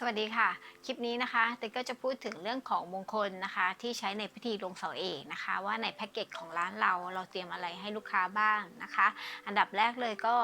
สวัสดีค่ะ คลิปนี้นะคะติ๊กก็จะพูดถึงเรื่องของมงคลนะคะ ที่ใช้ในพิธีลงเสาเอกนะคะ ว่าในแพ็กเกจของร้านเราเราเตรียมอะไรให้ลูกค้าบ้างนะคะ อันดับแรกเลยก็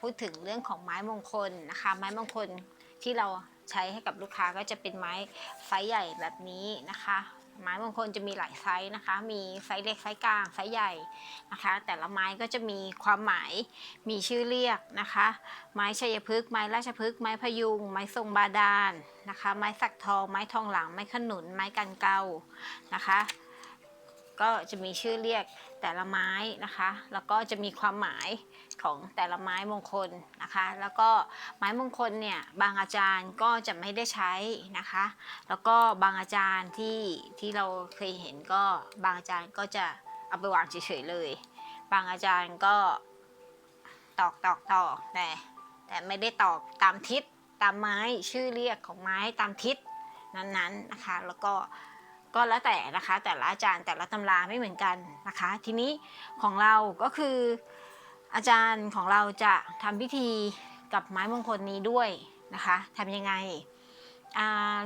พูดถึงเรื่องของไม้มงคลนะคะ ไม้มงคลที่เราใช้ให้กับลูกค้าก็จะเป็นไม้ไซส์ใหญ่แบบนี้นะคะ ไม้มงคลจะมีหลายไซส์นะคะ มีไซส์เล็กไซส์กลางไซส์ใหญ่นะคะ แต่ละไม้ก็จะมีความหมายมีชื่อเรียกนะคะ ไม้ชัยพฤกษ์ไม้ราชพฤกษ์ไม้พยุง ไม้ทรงบาดาลนะคะ ไม้สักทอง ไม้ทองหลัง ไม้ขนุน ไม้กันเกานะคะ ก็จะมีชื่อเรียก แต่ละไม้นะคะ แล้วก็จะมีความหมายของแต่ละไม้มงคลนะคะ แล้วก็ไม้มงคลเนี่ยบางอาจารย์ก็จะไม่ได้ใช้นะคะ แล้วก็บางอาจารย์ที่ที่เราเคยเห็นก็บางอาจารย์ก็จะเอาไปวางเฉยๆเลย บางอาจารย์ก็ตอกตอกตอกแต่แต่ไม่ได้ตอกตามทิศตามไม้ชื่อเรียกของไม้ตามทิศนั้นๆนะคะ แล้วก็ ก็แล้วแต่นะคะ แต่ละอาจารย์แต่ละตำราไม่เหมือนกันนะคะ ทีนี้ของเราก็คืออาจารย์ของเราจะทำพิธีกับไม้มงคลนี้ด้วยนะคะทำยังไง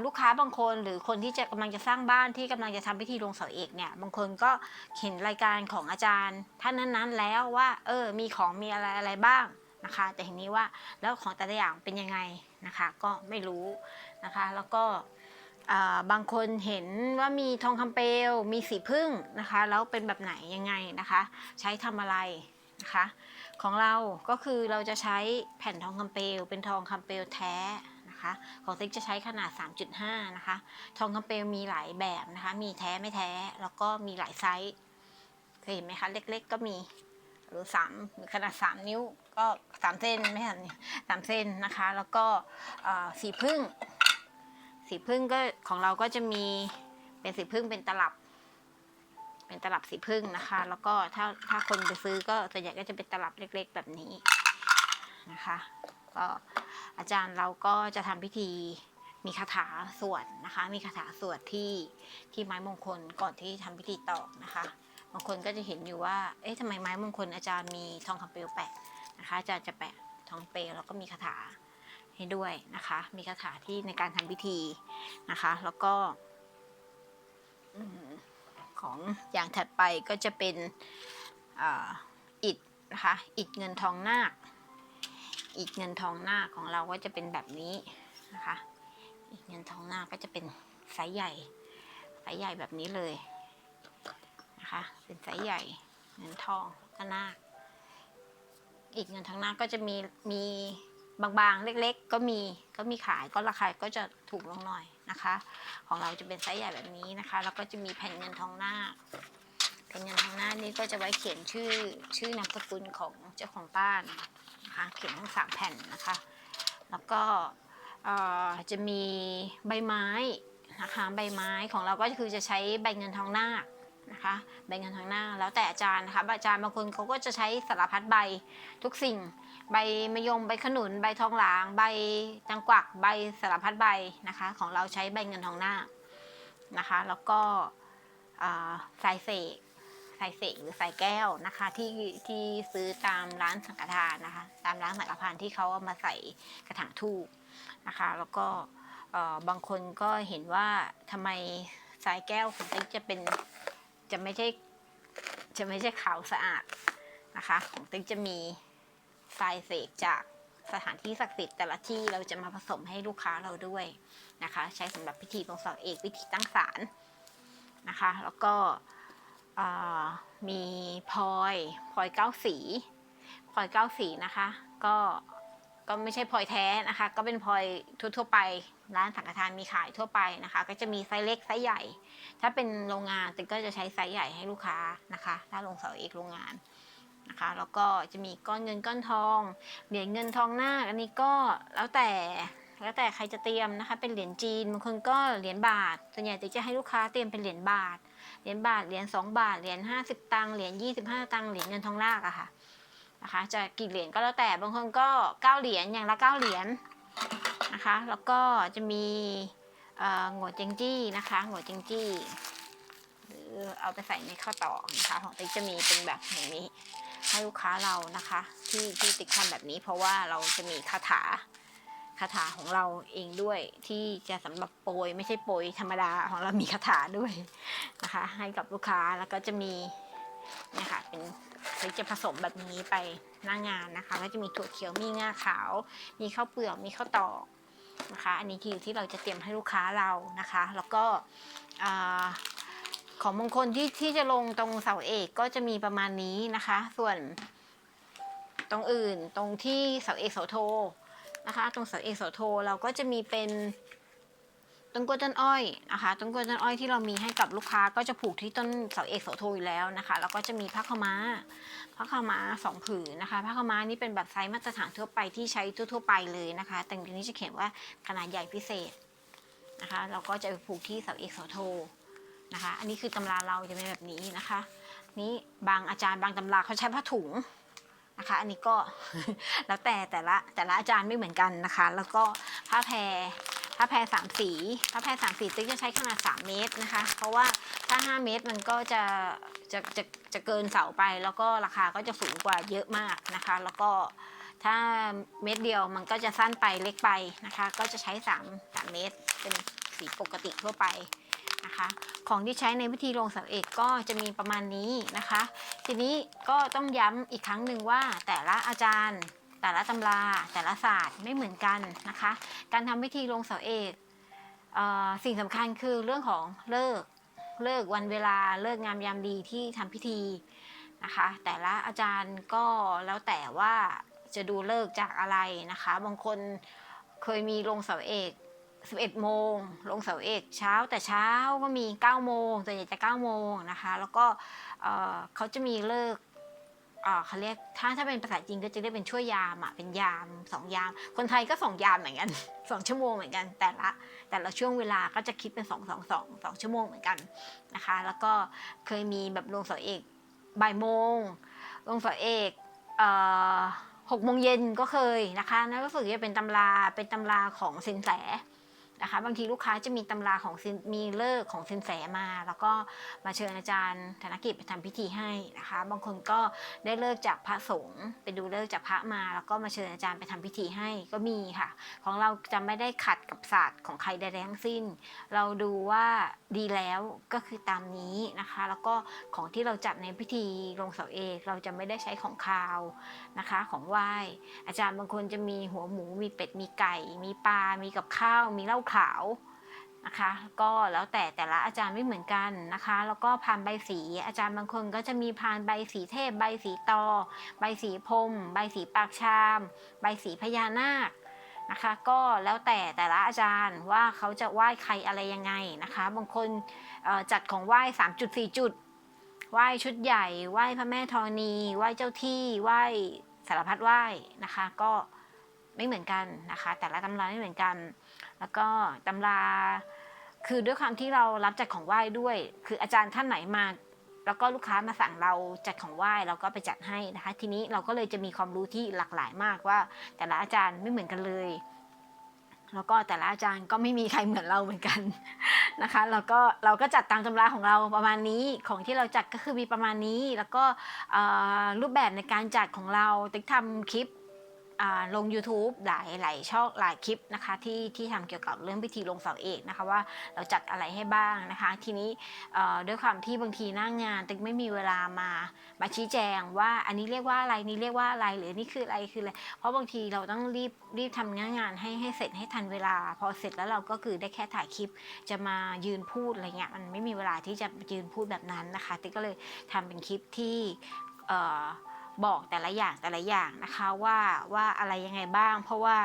ลูกค้าบางคนหรือคนที่จะกำลังจะสร้างบ้านที่กำลังจะทำพิธีลงเสาเอกเนี่ยบางคนก็เห็นรายการของอาจารย์ท่านนั้นๆ แล้วว่าเออมีของมีอะไรอะไรบ้างนะคะ แต่ทีนี้ว่าแล้วของแต่ละอย่างเป็นยังไงนะคะ ก็ไม่รู้นะคะ แล้วก็ บางคนเห็นว่ามีทองคำเปลวมีสีพึ่งนะคะ แล้วเป็นแบบไหนยังไงนะคะ ใช้ทำอะไรนะคะ ของเราก็คือเราจะใช้แผ่นทองคำเปลวเป็นทองคำเปลวแท้นะคะของติ๊กจะใช้ขนาด 3.5 นะคะ ทองคำเปลวมีหลายแบบนะคะ มีแท้ไม่แท้แล้วก็มีหลายไซส์เคยเห็นไหมคะ เล็กๆก็มีหรือสามขนาดสามนิ้วก็สามเส้นไม่ใช่สามเส้นนะคะ แล้วก็สีพึ่ง สีพึ่งก็ของเราก็จะมีเป็นสีพึ่งเป็นตลับ เป็นตลับสีพึ่งนะคะ แล้วก็ถ้าถ้าคนไปซื้อก็ส่วนใหญ่ก็จะเป็นตลับเล็ก ๆ แบบนี้นะคะ ก็อาจารย์เราก็จะทำพิธีมีคาถาสวดนะคะ มีคาถาสวดที่ที่ไม้มงคลก่อนที่ทำพิธีตอกนะคะบางคนก็จะเห็นอยู่ว่า เอ๊ะทำไมไม้มงคลอาจารย์มีทองคำเปลวแปะนะคะอาจารย์จะแปะทองเปลวแล้วก็มีคาถา ให้ด้วยนะคะ มีคาถาที่ในการทำพิธีนะคะ แล้วก็ของอย่างถัดไปก็จะเป็นอาอิฐนะคะอิฐเงินทองนาคอิฐเงินทองนาคของเราก็จะเป็นแบบนี้นะคะอิฐเงินทองนาคก็จะเป็นไซส์ใหญ่ไซส์ใหญ่แบบนี้เลยนะคะเป็นไซส์ใหญ่เงินทองก็นาคอีกเงินทางหน้าก็จะมีมี บางๆ เล็กๆ ก็มีก็มีขายก็ราคาก็จะถูกลงหน่อยนะคะ ของเราจะเป็นไซส์ใหญ่แบบนี้นะคะ แล้วก็จะมีแผ่นเงินทองหน้าแผ่นเงินทองหน้านี้ก็จะไว้เขียนชื่อชื่อนามสกุลของเจ้าของบ้านนะคะเขียนทั้งสามแผ่นนะคะ แล้วก็จะมีใบไม้นะคะใบไม้ของเราก็คือจะใช้ใบเงินทองหน้า นะคะใบเงินทางหน้าแล้วแต่อาจารย์นะคะอาจารย์บางคนเขาก็จะใช้สารพัดใบทุกสิ่ง ใบมะยมใบขนุนใบทองหลาง ใบตังกวักใบสารพัดใบนะคะ ของเราใช้ใบเงินทองหน้านะคะ แล้วก็สายเสกสายเสกหรือสายแก้วนะคะที่ที่ซื้อตามร้านสังฆทานนะคะ ตามร้านสังฆทานที่เขาเอามาใส่กระถางทูบนะคะ แล้วก็บางคนก็เห็นว่าทำไมสายแก้วของติ๊กจะเป็น จะไม่ใช่จะไม่ใช่ขาวสะอาดนะคะ ของติ๊กจะมีทรายเสกจากสถานที่ศักดิ์สิทธิ์แต่ละที่เราจะมาผสมให้ลูกค้าเราด้วยนะคะ ใช้สำหรับพิธีลงเสาเอกพิธีตั้งศาลนะคะ แล้วก็มีพลอยพลอยเก้าสีพลอยเก้าสีนะคะ ก็ ก็ไม่ใช่พลอยแท้นะคะ ก็เป็นพลอยทั่วๆไป ร้านสังฆทานมีขายทั่วไปนะคะ ก็จะมีไซส์เล็กไซส์ใหญ่ ถ้าเป็นโรงงานติ๊กก็จะใช้ไซส์ใหญ่ให้ลูกค้านะคะ ถ้าลงเสาเอกโรงงานนะคะ แล้วก็จะมีก้อนเงินก้อนทอง เหรียญเงินทองหน้าอันนี้ก็แล้วแต่แล้วแต่ใครจะเตรียมนะคะ เป็นเหรียญจีนบางคนก็เหรียญบาท ส่วนใหญ่ติ๊กจะให้ลูกค้าเตรียมเป็นเหรียญบาท เหรียญบาท เหรียญสองบาท เหรียญห้าสิบตังค์ เหรียญยี่สิบห้าตังค์ เหรียญเงินทองหน้าคอะค่ะ นะคะ จะกี่เหรียญก็แล้วแต่บางคนก็เก้าเหรียญอย่างละเก้าเหรียญนะคะ แล้วก็จะมีเอ่อหัวเจงจี้นะคะหัวเจงจี้หรือเอาไปใส่ในข้าวตอกนะคะของติ๊กจะมีเป็นแบบอย่างนี้ให้ลูกค้าเรานะคะ ที่ที่ติ๊กทำแบบนี้ เพราะว่าเราจะมีคาถาคาถาของเราเองด้วยที่จะสำหรับโปรยไม่ใช่โปรยธรรมดาของเรามีคาถาด้วยนะคะ ให้กับลูกค้าแล้วก็จะมีเนี่ยค่ะเป็น เราจะผสมแบบนี้ไปหน้างานนะคะ ก็จะมีถั่วเขียวมีงาขาว มีข้าวเปลือกมีข้าวตอกนะคะ อันนี้คือที่เราจะเตรียมให้ลูกค้าเรานะคะ แล้วก็ของมงคลที่ที่จะลงตรงเสาเอกก็จะมีประมาณนี้นะคะ ส่วนตรงอื่นตรงที่เสาเอกเสาโทนะคะ ตรงเสาเอกเสาโทเราก็จะมีเป็น ต้นกล้วยต้นอ้อยนะคะต้นกล้วยต้นอ้อยที่เรามีให้กับลูกค้าก็จะผูกที่ต้นเสาเอกเสาโทอยู่แล้วนะคะแล้วก็จะมีผ้าขาวม้าผ้าขาม้าสองผืนนะคะผ้าขาม้านี่เป็นแบบไซส์มาตรฐานทั่วไปที่ใช้ทั่วๆไปเลยนะคะ แต่ทีนี้จะเขียนว่าขนาดใหญ่พิเศษนะคะ เราก็จะผูกที่เสาเอกเสาโทนะคะ อันนี้คือตำราเราจะเป็นแบบนี้นะคะ นี้บางอาจารย์บางตำราเขาใช้ผ้าถุงนะคะ อันนี้ก็แล้วแต่แต่ละแต่ละอาจารย์ไม่เหมือนกันนะคะ แล้วก็ผ้าแพร ผ้าแพรสามสีผ้าแพรสามสีติ๊กจะใช้ขนาด 3 เมตรนะคะ เพราะว่าถ้า 5 เมตรมันก็จะจะจะจะเกินเสาไปแล้วก็ราคาก็จะสูงกว่าเยอะมากนะคะ แล้วก็ถ้าเมตรเดียวมันก็จะสั้นไปเล็กไปนะคะ ก็จะใช้ 3 3 เมตร เป็นสีปกติทั่วไปนะคะ ของที่ใช้ในพิธีลงเสาเอกก็จะมีประมาณนี้นะคะ ทีนี้ก็ต้องย้ำอีกครั้งหนึ่งว่าแต่ละอาจารย์ แต่ละตำราแต่ละศาสตร์ไม่เหมือนกันนะคะ การทำพิธีลงเสาเอกเออสิ่งสำคัญคือเรื่องของเลิกเลิกวันเวลาเลิกงามยามดีที่ทำพิธีนะคะ แต่ละอาจารย์ก็แล้วแต่ว่าจะดูเลิกจากอะไรนะคะ บางคนเคยมีลงเสาเอก 11 โมง ลงเสาเอกเช้าแต่เช้าก็มี 9 โมงส่วนใหญ่จะ 9 โมงนะคะ แล้วก็เขาจะมีเลิก เอ่อเขาเรียกถ้าถ้าเป็นภาษาจีนก็จะเรียกเป็นช่วยยามอะเป็นยามสองยาม คนไทยก็สองยามเหมือนกัน สองชั่วโมงเหมือนกัน แต่ละแต่ละช่วงเวลาก็จะคิดเป็นสองสองสองสองชั่วโมงเหมือนกันนะคะ แล้วก็เคยมีแบบลงเสาเอกบ่ายโมงลงเสาเอกเอ่อหกโมงเย็นก็เคยนะคะนั่นก็คือจะเป็นตำราเป็นตำราของสินแส นะคะ บางทีลูกค้าจะมีตำราของมีเลิกของสินแสมา แล้วก็มาเชิญอาจารย์ธนกิจไปทำพิธีให้นะคะ บางคนก็ได้เลิกจากพระสงฆ์ไปดูเลิกจากพระมา แล้วก็มาเชิญอาจารย์ไปทำพิธีให้ก็มีค่ะ ของเราจะไม่ได้ขัดกับศาสตร์ของใครใดทั้งสิ้น เราดูว่าดีแล้วก็คือตามนี้นะคะ แล้วก็ของที่เราจัดในพิธีลงเสาเอกเราจะไม่ได้ใช้ของคาวนะคะ ของไหว้อาจารย์บางคนจะมีหัวหมูมีเป็ดมีไก่ มีปลา มีกับข้าว มีเหล้าขาวนะคะก็แล้วแต่แต่ละอาจารย์ไม่เหมือนกันนะคะ แล้วก็พานใบสีอาจารย์บางคนก็จะมีพานใบสีเทพ ใบสีตอ ใบสีพรมใบสีปากชาม ใบสีพญานาคนะคะ ก็แล้วแต่แต่ละอาจารย์ว่าเขาจะไหว้ใครอะไรยังไงนะคะ บางคนจัดของไหว้3จุด4จุดไหว้ชุดใหญ่ไหว้พระแม่ธรณีไหว้เจ้าที่ไหว้สารพัดไหว้นะคะ ก็ไม่เหมือนกันนะคะ แต่ละตำราไม่เหมือนกัน แล้วก็ตำราคือด้วยความที่เรารับจัดของไหว้ด้วย คืออาจารย์ท่านไหนมาแล้วก็ลูกค้ามาสั่งเราจัดของไหว้เราก็ไปจัดให้นะคะ ทีนี้เราก็เลยจะมีความรู้ที่หลากหลายมากว่า แต่ละอาจารย์ไม่เหมือนกันเลย แล้วก็แต่ละอาจารย์ก็ไม่มีใครเหมือนเราเหมือนกันนะคะ แล้วก็เราก็จัดตามตำราของเราประมาณนี้ของที่เราจัดก็คือมีประมาณนี้ แล้วก็รูปแบบในการจัดของเราติ๊กทำคลิป ลง YouTube หลายหลายช่องหลายคลิปนะคะที่ที่ทำเกี่ยวกับเรื่องพิธีลงเสาเอกนะคะว่าเราจัดอะไรให้บ้างนะคะ ทีนี้ด้วยความที่บางทีหน้างงานติ๊กไม่มีเวลามามาชี้แจงว่าอันนี้เรียกว่าอะไรนี่เรียกว่าอะไรหรือนี่คืออะไรคืออะไรเพราะบางทีเราต้องรีบรีบทำงานงานให้ให้เสร็จให้ทันเวลา พอเสร็จแล้วเราก็คือได้แค่ถ่ายคลิปจะมายืนพูดอะไรเงี้ยมันไม่มีเวลาที่จะยืนพูดแบบนั้นนะคะติ๊กก็เลยทำเป็นคลิปที่เอ่อ บอกแต่ละอย่างแต่ละอย่างนะคะว่าว่าอะไรยังไงบ้าง เพราะว่า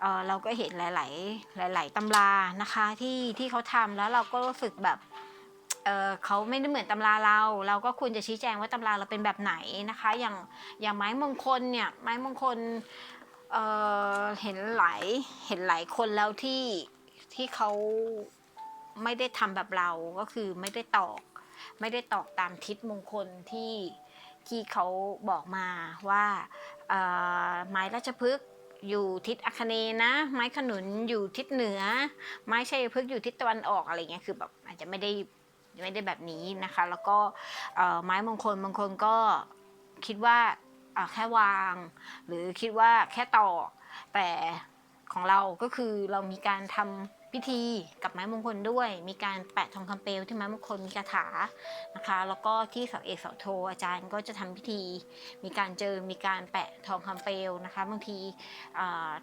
เเราก็เห็นหลาย ๆ หลาย ๆตำรานะคะที่ที่เขาทำแล้วเราก็รู้สึกแบบเเขาไม่ได้เหมือนตำราเรา เราก็ควรจะชี้แจงว่าตำราเราเป็นแบบไหนนะคะ อย่างอย่างไม้มงคลเนี่ยไม้มงคลเเห็นหลายเห็นหลายคนแล้วที่ที่เขาไม่ได้ทำแบบเราก็คือไม่ได้ตอก ไม่ได้ตอกตามทิศมงคลที่ ที่เขาบอกมาว่าไม้ราชพฤกษ์อยู่ทิศอัคเนนะ ไม้ขนุนอยู่ทิศเหนือ ไม้ชัยพฤกษ์อยู่ทิศตะวันออกอะไรเงี้ยคือแบบอาจจะไม่ได้ไม่ได้แบบนี้นะคะ แล้วก็ไม้มงคลบางคนก็คิดว่าอ่าแค่วาง หรือคิดว่าแค่ตอกแต่ของเราก็คือเรามีการทำ พิธีกับไม้มงคลด้วย มีการแปะทองคำเปลวที่ไม้มงคลมีคาถานะคะ แล้วก็ที่เสาเอกเสาโทอาจารย์ก็จะทำพิธี มีการเจอมีการแปะทองคำเปลวนะคะ บางที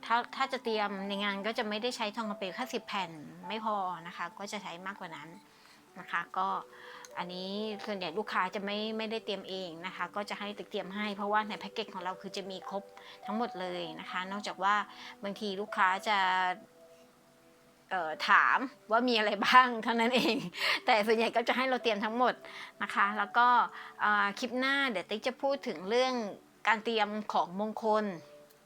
ถ้าถ้าจะเตรียมในงานก็จะไม่ได้ใช้ทองคำเปลวแค่สิบแผ่นไม่พอนะคะ ก็จะใช้มากกว่านั้นนะคะก็อันนี้ส่วนใหญ่ลูกค้าจะไม่ไม่ได้เตรียมเองนะคะ ก็จะให้ติ๊กเตรียมให้เพราะว่าในแพ็กเกจของเราคือจะมีครบทั้งหมดเลยนะคะ นอกจากว่าบางทีลูกค้าจะ ถามว่ามีอะไรบ้างเท่านั้นเอง แต่ส่วนใหญ่ก็จะให้เราเตรียมทั้งหมดนะคะ แล้วก็คลิปหน้าเดี๋ยวติ๊กจะพูดถึงเรื่องการเตรียมของมงคล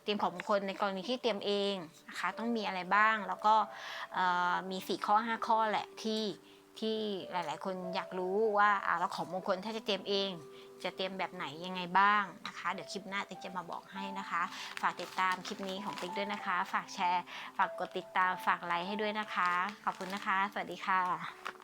เตรียมของมงคลในกรณีที่เตรียมเองนะคะ ต้องมีอะไรบ้างแล้วก็มีสี่ข้อห้าข้อแหละที่ที่หลาย ๆ คนอยากรู้ว่าอ่าแล้วของมงคลถ้าจะเตรียมเอง จะเตรียมแบบไหนยังไงบ้างนะคะ เดี๋ยวคลิปหน้าติ๊กจะมาบอกให้นะคะ ฝากติดตามคลิปนี้ของติ๊กด้วยนะคะ ฝากแชร์ ฝากกดติดตามฝากไลค์ให้ด้วยนะคะ ขอบคุณนะคะ สวัสดีค่ะ